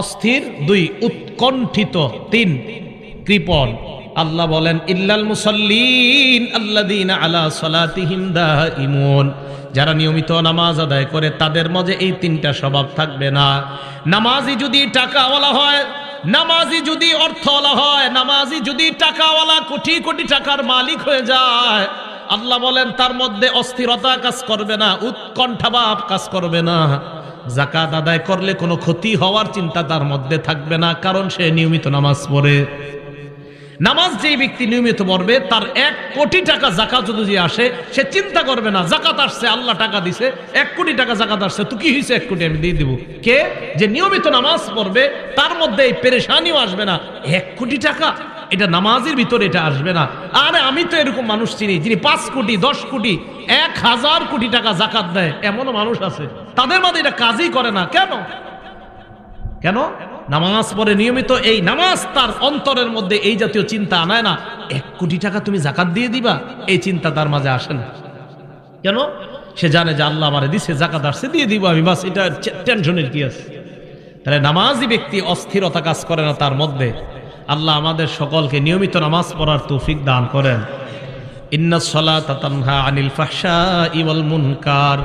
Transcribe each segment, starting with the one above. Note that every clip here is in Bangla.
অস্থির দুই উৎকণ্ঠিত তিন কৃপণ। আল্লাহ বলেন, ইল্লাল মুসল্লিন আল্লাদিন আলা সলাতিহিম ইমন যারা নিয়মিত নামাজ আদায় করে, তাদের মাঝে এই তিনটা স্বভাব থাকবে না। নামাজি যদি টাকাওয়ালা হয়, নামাজি যদি অর্থওয়ালা হয়, নামাজি যদি টাকাওয়ালা কোটি কোটি টাকার মালিক হয়ে যায়, আল্লাহ বলেন, তার মধ্যে অস্থিরতা কাজ করবে না উৎকণ্ঠাভাব কাজ করবে না। জাকাত আদায় করলে কোনো ক্ষতি হওয়ার চিন্তা তার মধ্যে থাকবে না, কারণ সে নিয়মিত নামাজ পড়ে। নামাজ যেই ব্যক্তি নিয়মিত পড়বে, তার এক কোটি টাকা জাকাত যদি আসে, সে চিন্তা করবে না জাকাত আসছে, আল্লাহ টাকা দিছে, এক কোটি টাকা জাকাত আসছে, তো কি হয়েছে এক কোটি, আমি দিয়ে দিব। কে? যে নিয়মিত নামাজ পড়বে, তার মধ্যে এই পেরেশানিও আসবে না। এক কোটি টাকা? এটা নামাজের ভিতরে এটা আসবে না। আরে আমি তো এরকম মানুষ চিনি, যিনি পাঁচ কোটি, দশ কোটি, এক হাজার কোটি টাকা জাকাত দেয়, এমনও মানুষ আছে। তাদের মধ্যে এটা কাজই করে না। কেন? কেন? নামাজ পড়ে নিয়মিত এই নামাজ তার অন্তরের মধ্যে এই জাতীয় চিন্তা আনায় না। এক কোটি টাকা তুমি জাকাত দিয়ে দিবা, এই চিন্তা তার মাঝে আসে না। কেন? সে জানে যে আল্লাহ আমারে দিছে, জাকাত আসছে, দিয়ে দিব আমি, বাস এটা টেনশনের কি আছে? তাহলে নামাজি ব্যক্তি অস্থিরতা কাজ করে না তার মধ্যে। আল্লাহ আমাদের সকলকে নিয়মিত নামাজ পড়ার তৌফিক দান করেন। ইন্না সলাতা তানহা আনিল ফাহশা ইওয়াল মুনকার।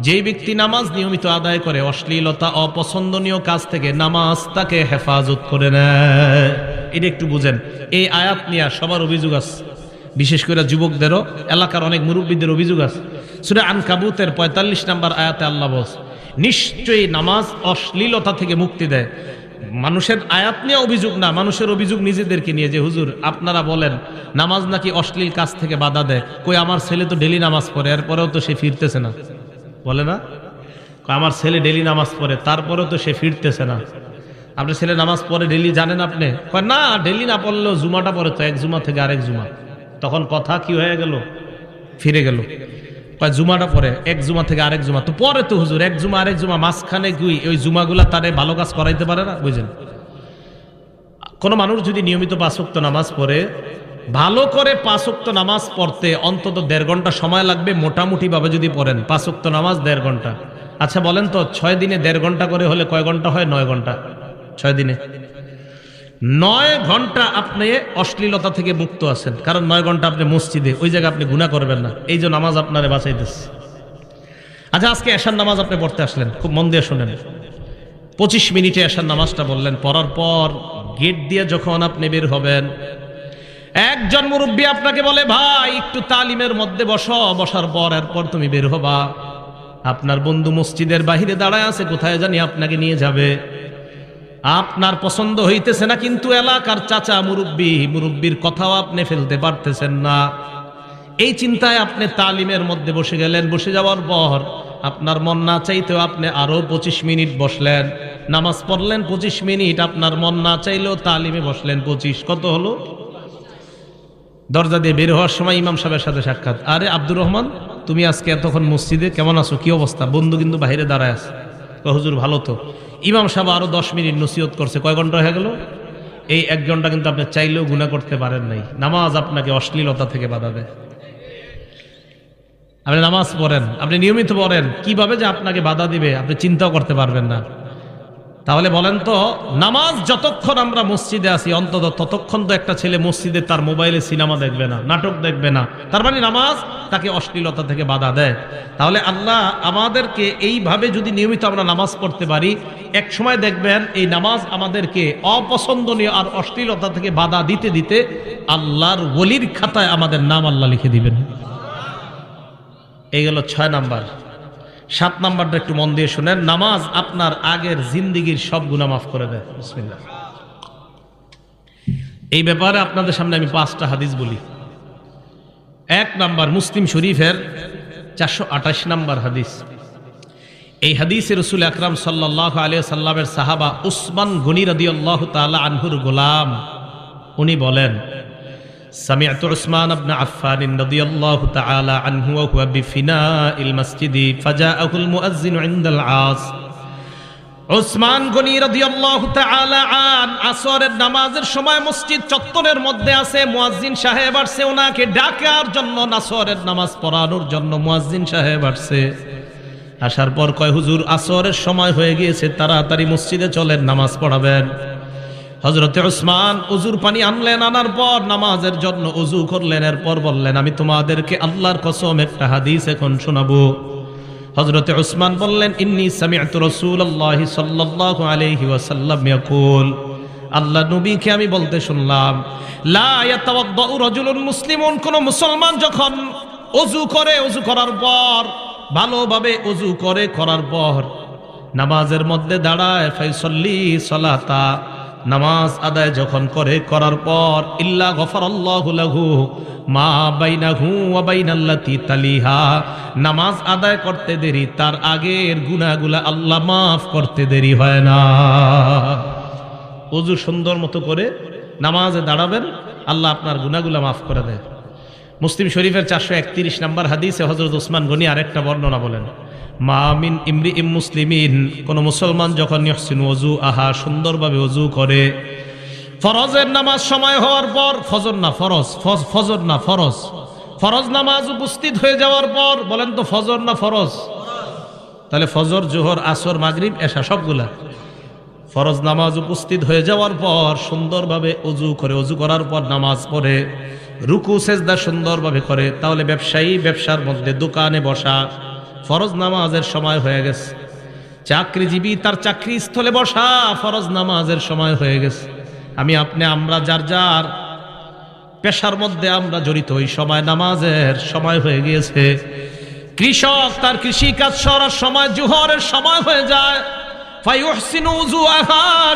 যে ব্যক্তি নামাজ নিয়মিত আদায় করে, অশ্লীলতা, অপছন্দনীয় কাজ থেকে নামাজ তাকে হেফাজত করে নেয়। এটা একটু বুঝেন। এই আয়াত নিয়ে সবার অভিযোগ আছে। বিশেষ করে যুবকদেরও, এলাকার অনেক মুরব্বীদের অভিযোগ আছে। সুরে আন কাবুতের পঁয়তাল্লিশ নাম্বার আয়াতে আল্লাহ বস নিশ্চয়ই নামাজ অশ্লীলতা থেকে মুক্তি দেয়। মানুষের আয়াত নিয়ে অভিযোগ না, মানুষের অভিযোগ নিজেদেরকে নিয়ে যে, হুজুর, আপনারা বলেন নামাজ নাকি অশ্লীল কাজ থেকে বাধা দেয়? কই, আমার ছেলে তো ডেলি নামাজ পড়ে, এরপরেও তো সে ফিরতেছে না। বলে না? আমার ছেলে ডেলি নামাজ পড়ে, তারপরেও তো সে ফিরতেছে না। আপনার ছেলে নামাজ পড়ে ডেলি জানেন আপনি? না ডেলি না পড়লেও জুমাটা পড়ে তো, এক জুমা থেকে আরেক জুমা। তখন কথা কি হয়ে গেল? ফিরে গেল। কয়, জুমাটা পরে এক জুমা থেকে আরেক জুমা। তো পরে তো হুজুর, এক জুমা, আরেক জুমা, মাঝখানে গুই ওই জুমাগুলা তারে ভালো কাজ করাইতে পারে না? বুঝলেন কোনো মানুষ যদি নিয়মিত পাঁচক্ত নামাজ পড়ে ভালো করে পাঁচক্ত নামাজ পড়তে অন্তত দেড় ঘণ্টা সময় লাগবে মোটামুটি ভাবে যদি পড়েন পাঁচক্ত নামাজ দেড় ঘণ্টা। আচ্ছা বলেন তো, ছয় দিনে দেড় ঘণ্টা করে হলে কয় ঘণ্টা হয়? নয় ঘণ্টা। ছয় দিনে। নয় ঘণ্টা আপনি অশ্লীলতা থেকে মুক্ত আছেন, কারণ নয় ঘণ্টা আপনি মসজিদে, ওই জায়গায় আপনি গুণা করবেন না। এই যে নামাজ আপনারে বাঁচাইতেছে। আচ্ছা আজকে এশার নামাজ আপনি পড়তে আসলেন, খুব মন দিয়ে শোনেন। পঁচিশ মিনিটে এশার নামাজটা বললেন, পড়ার পর গেট দিয়ে যখন আপনি বের হবেন একজন মুরব্বী আপনাকে বলে, ভাই, একটু তালিমের মধ্যে বসো, বসার পর এরপর তুমি বের হবা। আপনার বন্ধু মসজিদের বাহিরে দাঁড়ায় আছে, কোথায় জানি আপনাকে নিয়ে যাবে। আপনার পছন্দ হইতেছে না, কিন্তু এলাকার চাচা মুরব্বী, মুরব্বীর কথাও আপনি ফেলতে পারতেছেন না। এই চিন্তায় আপনি তালিমের মধ্যে বসে গেলেন। বসে যাওয়ার পর আপনার মন না চাইতেও আপনি আরও পঁচিশ মিনিট বসলেন। নামাজ পড়লেন পঁচিশ মিনিট, আপনার মন না চাইলেও তালিমে বসলেন পঁচিশ। কত হলো? দরজা দিয়ে বের হওয়ার সময় ইমাম সাহেবের সাথে সাক্ষাৎ। আরে আব্দুর রহমান, তুমি আজকে এতক্ষণ মসজিদে কেমন আছো? কি অবস্থা? বন্ধু কিন্তু বাইরে দাঁড়ায় আছে। হুজুর ভালো তো? ইমাম সাহেব আরও দশ মিনিট নসিহত করছে। কয় ঘণ্টা হয়ে গেল? এই এক ঘণ্টা কিন্তু আপনি চাইলেও গুণা করতে পারেন নাই। নামাজ আপনাকে অশ্লীলতা থেকে বাধা দেয়। আপনি নামাজ পড়েন, আপনি নিয়মিত পড়েন। কীভাবে যে আপনাকে বাধা দিবে, আপনি চিন্তাও করতে পারবেন না। তাহলে বলেন তো, নামাজ যতক্ষণ আমরা মসজিদে আসি অন্তত ততক্ষণ তো একটা ছেলে মসজিদে তার মোবাইলে সিনেমা দেখবে না, নাটক দেখবে না। তার মানে নামাজ তাকে অশ্লীলতা থেকে বাধা দেয়। তাহলে আল্লাহ আমাদেরকে এইভাবে যদি নিয়মিত আমরা নামাজ পড়তে পারি, এক সময় দেখবেন এই নামাজ আমাদেরকে অপছন্দনীয় আর অশ্লীলতা থেকে বাধা দিতে দিতে আল্লাহর ওলির খাতায় আমাদের নাম আল্লাহ লিখে দিবেন। এই গেল ছয় নাম্বার। সাত নাম্বারটা একটু মন দিয়ে শুনেন। নামাজ আপনার আগের জিন্দিগির সব গুণা মাফ করে দেয়। এই ব্যাপারে আপনাদের সামনে আমি পাঁচটা হাদিস বলি। এক নাম্বার মুসলিম শরীফের চারশো আঠাশ নাম্বার হাদিস। এই হাদিসে রসুল আকরাম সাল্লাহ আলিয়া সাল্লামের সাহাবা উসমান গনির আদি আল্লাহ তালা আনহুর গোলাম, উনি বলেন سمعت عثمان بن عفان رضي الله تعالى عنه وهو بفناء المسجد فجاءه المؤذن عند العاص ওসমান গনি রাদিয়াল্লাহু তাআলা আন আসরের নামাজের সময় মসজিদ চত্বরের মধ্যে আছে মুয়াজ্জিন সাহেব আসছে ওনাকে ডাকার জন্য নাসরের নামাজ পড়ানোর জন্য মুয়াজ্জিন সাহেব আসছে আসার পর কয় হুজুর আসরের সময় হয়ে গিয়েছে তাড়াতাড়ি মসজিদে চলেন নামাজ পড়াবেন হজরতে ওসমান উজুর পানি আনলেন, আনার পর নামাজের জন্য উজু করলেন, এরপর বললেন, আমি তোমাদেরকে আল্লাহর কসম একটা হাদিস এখন শোনাবো। হজরতে ওসমান বললেন, ইন্নি সামিআতু রাসূলুল্লাহ সাল্লাল্লাহু আলাইহি ওয়াসাল্লাম ইয়াকুল। আল্লাহ নবীকে আমি বলতে শুনলাম, লা মুসলিমুন। কোন মুসলমান যখন অজু করে অজু করার পর, ভালোভাবে অজু করে, করার পর নামাজের মধ্যে দাঁড়ায়, ফাইসল্লি সলাতা নামাজ আদায় যখন করে, করার পর, ইল্লা গফারাল্লাহু লাহু মা বাইনাহু ওয়া বাইনাল্লাতি তালিহা। নামাজ আদায় করতে দেরি, তার আগের গুনাহগুলা আল্লাহ মাফ করতে দেরি হয় না। অজু সুন্দর মতো করে নামাজে দাঁড়াবেন, আল্লাহ আপনার গুনাহগুলা মাফ করে দেয়। মুসলিম শরীফের চারশো একত্রিশ নম্বর হাদিসে হজরত ওসমান গনি আরেকটা বর্ণনা বলেন মামিন ইমরি ইম মুসলিমিন, কোন মুসলমান যখন ইহসিন অজু আহা, সুন্দরভাবে অজু করে, ফরজের নামাজ সময় হওয়ার পর, ফজর না ফরজ, ফজ- ফজর না ফরজ ফরজ নামাজ উপস্থিত হয়ে যাওয়ার পর, বলেন তো ফজর না ফরজ? তাহলে ফজর, জোহর, আসর, মাগরিব এসা সবগুলা। ফরজ নামাজ উপস্থিত হয়ে যাওয়ার পর, সুন্দরভাবে অজু করে অজু করার পর নামাজ পড়ে, রুকু, সেজদা সুন্দরভাবে করে, তাহলে ব্যবসায়ী, ব্যবসার মধ্যে দোকানে বসা ফরজ নামাজের সময় হয়ে গেছে। চাকরিজীবী তার চাকরি স্থলে বসা ফরজ নামাজের সময় হয়ে গেছে। আমি আপনি, আমরা যার যার পেশার মধ্যে আমরা জড়িত, ওই সময় নামাজের সময় হয়ে গিয়েছে। কৃষক তার কৃষি কাজ সরার সময় জুহরের সময় হয়ে যায়।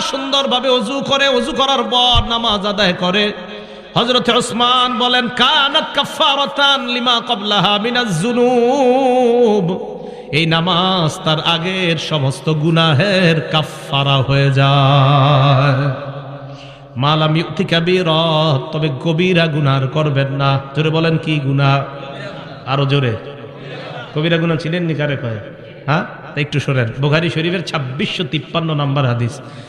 সুন্দরভাবে অজু করে অজু করার পর নামাজ আদায় করে। হযরত ওসমান বলেন, কানাত কাফফারাতান লিমা ক্বাবলাহা মিনাজ যুনুব। এই নামাজ তার আগের সমস্ত গুনাহের কাফফারা হয়ে যায়। মালাম ইউতি কাবীরাত, তবে কবিরা গুনার করবেন না। জোরে বলেন কি গুনাহ? আরও জোরে। কবিরা গুনাহ ছিলেন নি কারে কয়? হ্যাঁ? একটু শোনেন বুখারী শরীফের ছাব্বিশশো তিপ্পান্ন নম্বর হাদিস।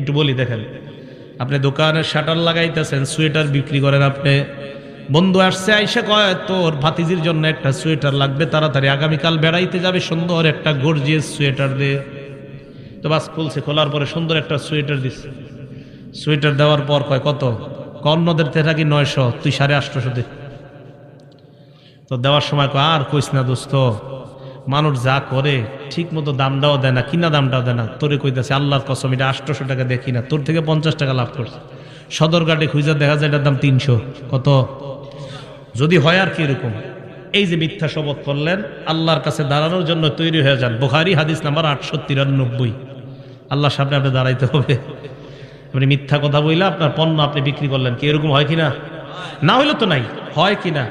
একটু বলি দেখেন, আপনি দোকানের শাটার লাগাইতেছেন, সোয়েটার বিক্রি করেন আপনি, বন্ধু আসছে, আইসা কয়, তোর ভাতিজির জন্য একটা সোয়েটার লাগবে, তাড়াতাড়ি আগামীকাল বেড়াইতে যাবে, সুন্দর একটা গর্জিয়াস সোয়েটার দিয়ে তো বাস খুলছে, খোলার পরে সুন্দর একটা সোয়েটার দিচ্ছে। সোয়েটার দেওয়ার পর কয়, কত? কর্ণদের থেকে কি নয়শো, তুই সাড়ে আটশোশো দে। তো দেওয়ার সময় কয়, আর কইস না দোস্ত মানুষ যা করে ঠিক মতো দামটাও দেয় না, কিনা দামটাও দেয় না। তোরে কইতাছে, আল্লাহর কসম, এটা আটশোশো টাকা দেখি না তোর থেকে পঞ্চাশ টাকা লাভ করছে। সদরঘাটে খুঁজে দেখা যায় এটার দাম তিনশো। কত? যদি হয় আর কি এরকম? এই যে মিথ্যা শপথ করলেন, আল্লাহর কাছে দাঁড়ানোর জন্য তৈরি হয়ে যান। বুখারি হাদিস নাম্বার আটশো তিরানব্বই। আল্লাহর সামনে আপনি দাঁড়াইতে হবে। আপনি মিথ্যা কথা বইলে আপনার পণ্য আপনি বিক্রি করলেন কি? এরকম হয় কিনা? না হইলে তো নাই। হয় কিনা?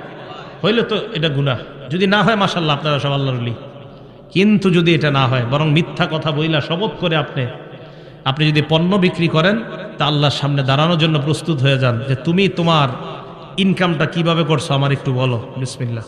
হইলে তো এটা গুনাহ। যদি না হয় মাসাল্লাহ আপনারা সব আল্লাহর অলি। কিন্তু যদি এটা না হয়, বরং মিথ্যা কথা বইলা শপথ করে আপনি আপনি যদি পণ্য বিক্রি করেন, তা আল্লাহর সামনে দাঁড়ানোর জন্য প্রস্তুত হয়ে যান যে তুমি তোমার ইনকামটা কীভাবে করছ, আমার একটু বলো। বিসমিল্লাহ।